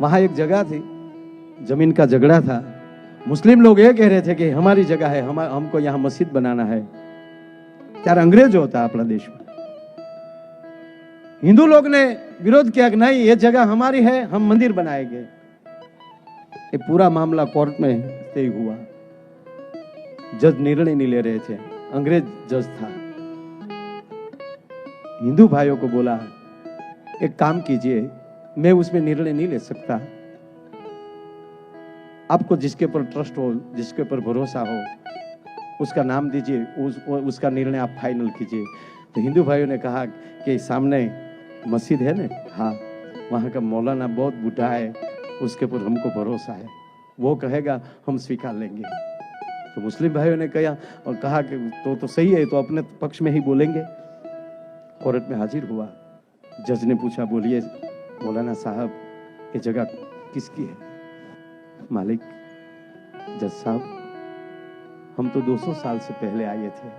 वहाँ एक जगह थी जमीन का झगड़ा था मुस्लिम लोग ये कह रहे थे कि हमारी जगह है हम हमको यहाँ मस्जिद बनाना है ત્યારે અંગ્રેજો હતા આપણા દેશમાં हिंदू लोग ने विरोध किया कि नहीं ये जगह हमारी है हम मंदिर बनाएंगे ये पूरा मामला कोर्ट में तय हुआ जज निर्णय नहीं ले रहे थे अंग्रेज जज था हिंदू भाइयों को बोला एक काम कीजिए मैं उसमें निर्णय नहीं ले सकता। आपको जिसके ऊपर ट्रस्ट हो जिसके ऊपर भरोसा हो उसका नाम दीजिए उस, उसका निर्णय आप फाइनल कीजिए। तो हिंदू भाइयों ने कहा कि सामने मस्जिद है ना? हाँ वहाँ का मौलाना बहुत बूढ़ा है उसके ऊपर हमको भरोसा है। वो कहेगा हम स्वीकार लेंगे। तो मुस्लिम भाइयों ने कहा और कहा कि तो तो सही है तो अपने पक्ष में ही बोलेंगे। कोर्ट में हाजिर हुआ। जज ने पूछा बोलिए मौलाना साहब ये जगह किसकी है? मालिक जज साहब, हम तो 200 साल से पहले आए थे।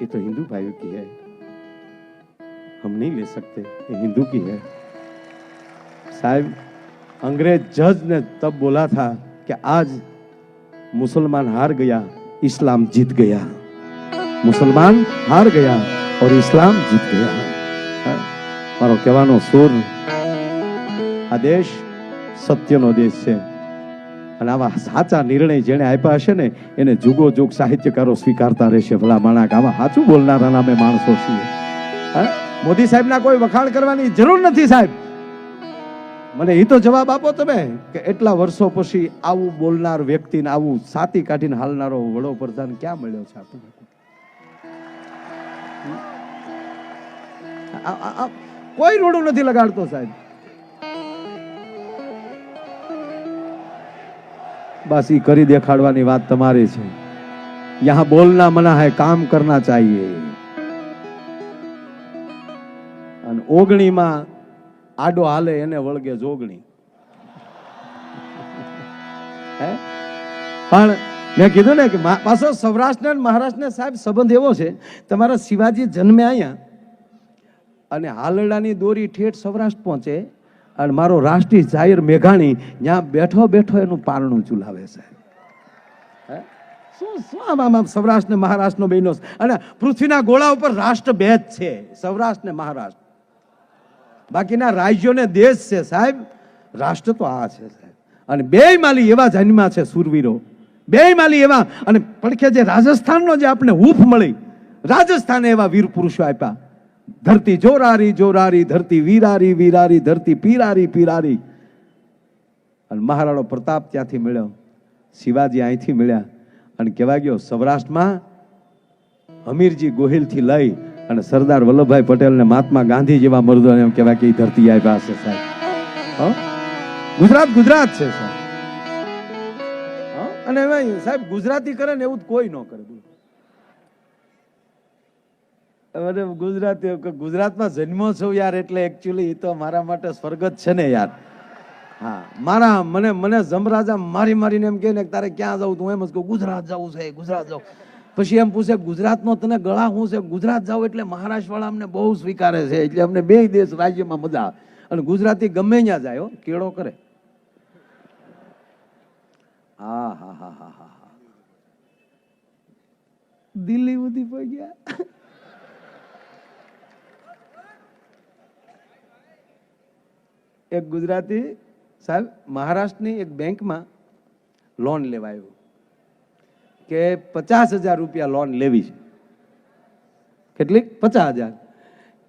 ये तो हिंदू भाइयों की है। हम नहीं ले सकते, ये हिंदू की है। साहब, अंग्रेज़ जज ने तब बोला था कि आज मुसलमान हार गया, इस्लाम जीत गया। मुसलमान हार गया और इस्लाम जीत गया। મારો કહેવાનો સુર આ દેશ સત્યનો દેશ છે. અને આવા સાચા નિર્ણય જેણે આપ્યા હશે ને, એને જુગો જુગ સાહિત્યકારો સ્વીકારતા રહેશે. ભલા માણા આવા સાચું બોલનારા નામે માણસો છીએ. હા? મોદી સાહેબના કોઈ વખાણ કરવાની જરૂર નથી સાહેબ. મને એ તો જવાબ આપો તમે, કે એટલા વર્ષો પછી આવું બોલનાર વ્યક્તિને આવું સાતી કાઢીને હાલનારો વડોપ્રધાન ક્યાં મળ્યો છે? આપણને કોઈ રોડું નથી લગાડતો સાહેબ. બસ એ કરી દેખાડવાની વાત તમારી છે. યહાં બોલના મના હૈ કામ કરના ચાહીએ. અને ઓગણીમાં આડો હાલે એને વળગે જોગણી? પણ મેં કીધું ને કે પાછો સૌરાષ્ટ્ર અને મહારાષ્ટ્ર સાહેબ સંબંધ એવો છે, તમારા શિવાજી જન્મે અહીંયા. અને હાલડાની દોરી ઠેઠ સૌરાષ્ટ્ર પહોંચે અને મારો રાષ્ટ્રીય જાહેર મેઘાણી ત્યાં બેઠો બેઠો એનું પારણું ચૂલાવે છે? શું શું આમ આમ સૌરાષ્ટ્ર ને મહારાષ્ટ્રનો બહેનો? અને પૃથ્વીના ગોળા ઉપર રાષ્ટ્ર ભેદ છે. સૌરાષ્ટ્ર ને મહારાષ્ટ્ર. બાકીના રાજ્યોને દેશ છે સાહેબ. રાષ્ટ્ર તો આ છે સાહેબ. અને બે માલી એવા જન્મા છે સુરવીરો. બે માલી એવા અને પડખે જે રાજસ્થાનનો જે આપણે હૂફ મળી, રાજસ્થાને એવા વીર પુરુષો આપ્યા. ધરતી જોરારી જોરારી, ધરતી વીરારી વીરારી, ધરતી પીરારી પીરારી અને મહારાણો પ્રતાપ ત્યાંથી મળ્યો, શિવાજી અહીંથી મળ્યા અને કહેવા ગયો, સૌરાષ્ટ્રમાં હમીરજી ગોહિલથી લઈ અને સરદાર વલ્લભભાઈ પટેલ ને મહાત્મા ગાંધી જેવા મર્દોને એમ કહેવાય કે ધરતી આવ્યા છે સાહેબ? ગુજરાત ગુજરાત છે સાહેબ? અને સાહેબ ગુજરાતી કરે ને એવું કોઈ ન કરે, બોલો અરે, ગુજરાતી ગુજરાતમાં જન્મો છું યાર એટલે એકચ્યુઅલી એ તો મારા માટે સ્વર્ગ જ છે ને યાર. હા, મારા, મને મને જમરાજા મારી મારીને એમ કહે ને તારે ક્યાં જવું તું? એમ જ કહું, ગુજરાત જવું છે, ગુજરાત જવું પછી એમ પૂછે, ગુજરાતનો તને ગળા શું છે? ગુજરાત જાવ એટલે મહારાષ્ટ્રવાળા અમને બહુ સ્વીકારે છે, એટલે અમને બે દેશ રાજ્યમાં મજા આવે. અને ગુજરાતી ગમે ત્યાં જાય કેળો કરે. હા હા હા હા હા. દિલ્હી સુધી પહોંચ્યા. એક ગુજરાતી સાહેબ મહારાષ્ટ્રની એક બેંકમાં લોન લેવાયો કે પચાસ હજાર રૂપિયા લોન લેવી છે. કેટલીક? પચાસ હજાર.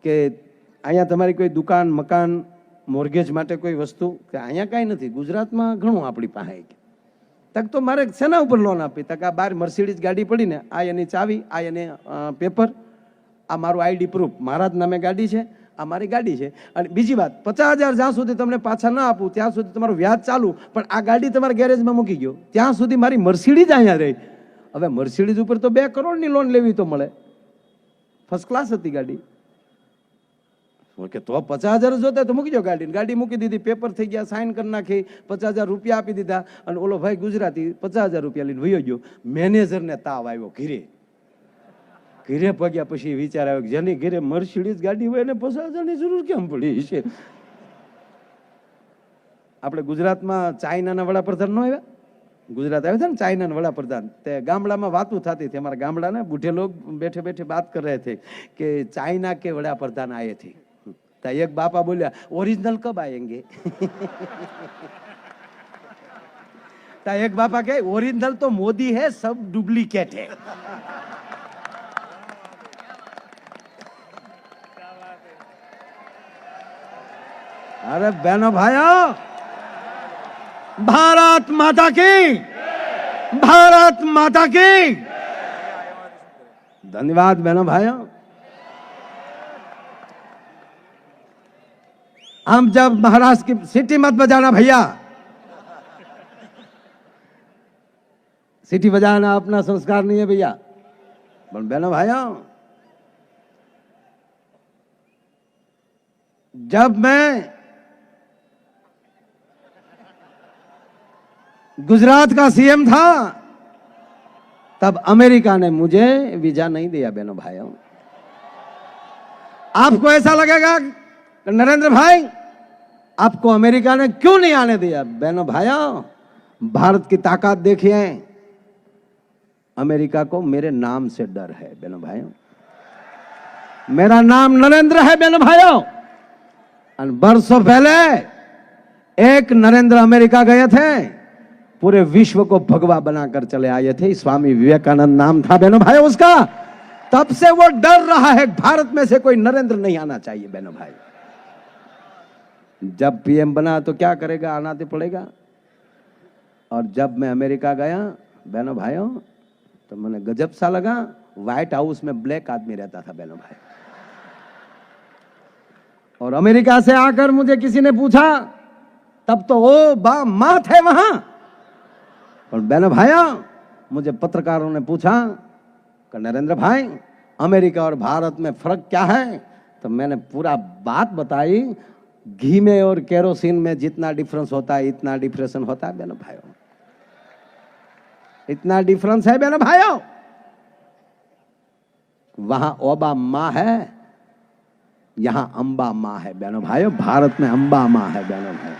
કે અહીંયા તમારી કોઈ દુકાન, મકાન મોર્ગેજ માટે કોઈ વસ્તુ? કે અહીંયા કાંઈ નથી. ગુજરાતમાં ઘણું આપણી પાસે તક તો મારે શેના ઉપર લોન આપી તક આ બાર મર્સિડીઝ ગાડી પડીને આ એની ચાવી, આ એને પેપર આ મારું આઈડી પ્રૂફ મારા જ નામે ગાડી છે. આ મારી ગાડી છે. અને બીજી વાત, પચાસ હજાર જ્યાં સુધી તમને પાછા ના આપું, ત્યાં સુધી તમારું વ્યાજ ચાલુ, પણ આ ગાડી તમારા ગેરેજમાં મૂકી ગયો. ત્યાં સુધી મારી મર્સિડીજ અહીંયા રહી. હવે મર્સિડીઝ ઉપર તો બે કરોડની લોન લેવી તો મળે. ફર્સ્ટ ક્લાસ હતી ગાડી. ઓકે તો પચાસ હજાર જોતા તો મૂકી દો ગાડી. ગાડી મૂકી દીધી પેપર થઈ ગયા સાઇન કરી નાખી, પચાસ હજાર રૂપિયા આપી દીધા. અને ઓલો ભાઈ ગુજરાતી પચાસ હજાર રૂપિયા લઈને વયો ગયો. મેનેજરને તાવ આવ્યો ઘીરે. ઘીરે પગ્યા પછી વિચાર આવ્યો જેની ઘીરે મર્સિડીઝ ગાડી હોય એને પસાર જરૂર કેમ પડી છે? આપણે ગુજરાતમાં ચાઇનાના વડાપ્રધાન ન આવ્યા? ગુજરાત આવ્યા હતા ને ચાઇનાના વડાપ્રધાન. તે ગામડામાં વાતું થતી હતી. અમારા ગામડાને બુઢે બેઠે બેઠે બાત કરી રહ્યા કે ચાઇના કે વડાપ્રધાન આયે થી ત્યાં એક બાપા બોલ્યા ઓરિજિનલ કબ આયેંગે? ત્યાં એક બાપા કહે ઓરિજિનલ તો મોદી હે, સબ ડુપ્લિકેટ હે. अरे बहनों भाइयों, भारत माता की, भारत माता की। धन्यवाद बहनों भाइयों। हम जब महाराष्ट्र की सिटी मत बजाना भैया। सिटी बजाना अपना संस्कार नहीं है भैया। बहनों भाइयों, जब मैं गुजरात का सीएम था, तब अमेरिका ने मुझे वीज़ा नहीं दिया, बहनों भाइयों। आपको ऐसा लगेगा, नरेंद्र भाई, आपको अमेरिका ने क्यों नहीं आने दिया? बहनों भाइयों, भारत की ताकत देखिए। अमेरिका को मेरे नाम से डर है, बहनों भाइयों। मेरा नाम नरेंद्र है, बहनों भाइयों। और बरसों पहले एक नरेंद्र अमेरिका गए थे। पूरे विश्व को भगवा बनाकर चले आए थे। स्वामी विवेकानंद नाम था बहनों भाई उसका। तब से वो डर रहा है, भारत में से कोई नरेंद्र नहीं आना चाहिए बहनों भाई। जब पीएम बना तो क्या करेगा? आना तो पड़ेगा और जब मैं अमेरिका गया, बहनों भाइयों तो मैंने गजब सा लगा, व्हाइट हाउस में ब्लैक आदमी रहता था बहनों भाई। और अमेरिका से आकर मुझे किसी ने पूछा, तब तो ओ बा माँ थे वहाँ। और बहन भाया, मुझे पत्रकारों ने पूछा कि नरेंद्र भाई, अमेरिका और भारत में फ़र्क क्या है? तो मैंने पूरा बात बताई, घी में और केरोसिन में जितना डिफरेंस होता है, इतना डिफ्रेशन होता है, बहनों भाइयों। इतना डिफरेंस है, बहनों भाइयों। वहाँ ओबा माँ है, यहाँ अंबा माँ है, बहनों भाइयों। भारत में अंबा माँ है, बहनों भाई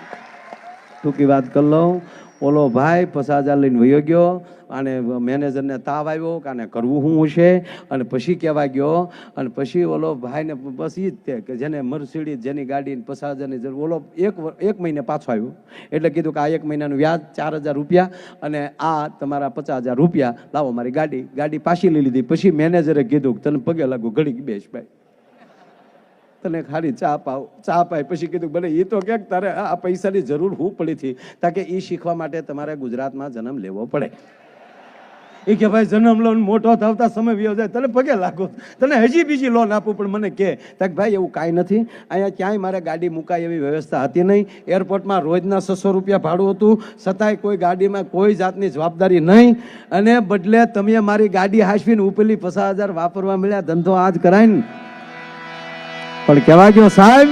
तू की बात कर लो। ઓલો ભાઈ પચાસ હજાર લઈને વયો ગયો અને મેનેજરને તાવ આવ્યો કે આને કરવું શું હશે? અને પછી કહેવા ગયો, અને પછી ઓલો ભાઈને બસ એ જ તે કે જેને મર્સિડીઝ જેની ગાડી પચાસ હજારની જરૂર, ઓલો એક એક મહિને પાછો આવ્યો. એટલે કીધું કે આ એક મહિનાનું વ્યાજ ચાર હજાર રૂપિયા અને આ તમારા પચાસ હજાર રૂપિયા લાવો મારી ગાડી. ગાડી પાછી લઈ લીધી. પછી મેનેજરે કીધું તને પગે લાગુ ઘડી બેસ ભાઈ. તને ખાલી ચા પાવ, ચા પાય. પછી કીધું, ભલે એ તો ક્યાંક તારે આ પૈસાની જરૂર હું પડી હતી. તાકે એ શીખવા માટે તમારે ગુજરાતમાં જન્મ લેવો પડે. એ કે, ભાઈ, જન્મ લોન મોટો થતા સમય વ્યવ જાય તને પગે લાગો. તને હજી બીજી લોન આપું, પણ મને કે. તાકે ભાઈ, એવું કાંઈ નથી. અહીંયા ક્યાંય મારે ગાડી મુકાય એવી વ્યવસ્થા હતી નહીં. એરપોર્ટમાં રોજના છસો રૂપિયા ભાડું હતું. છતાંય કોઈ ગાડીમાં કોઈ જાતની જવાબદારી નહીં. અને બદલે તમે મારી ગાડી હાંસવીને ઉપેલી પચાસ હજાર વાપરવા મળ્યા. ધંધો આજ કરાય ને. પણ કહેવા ગયો સાહેબ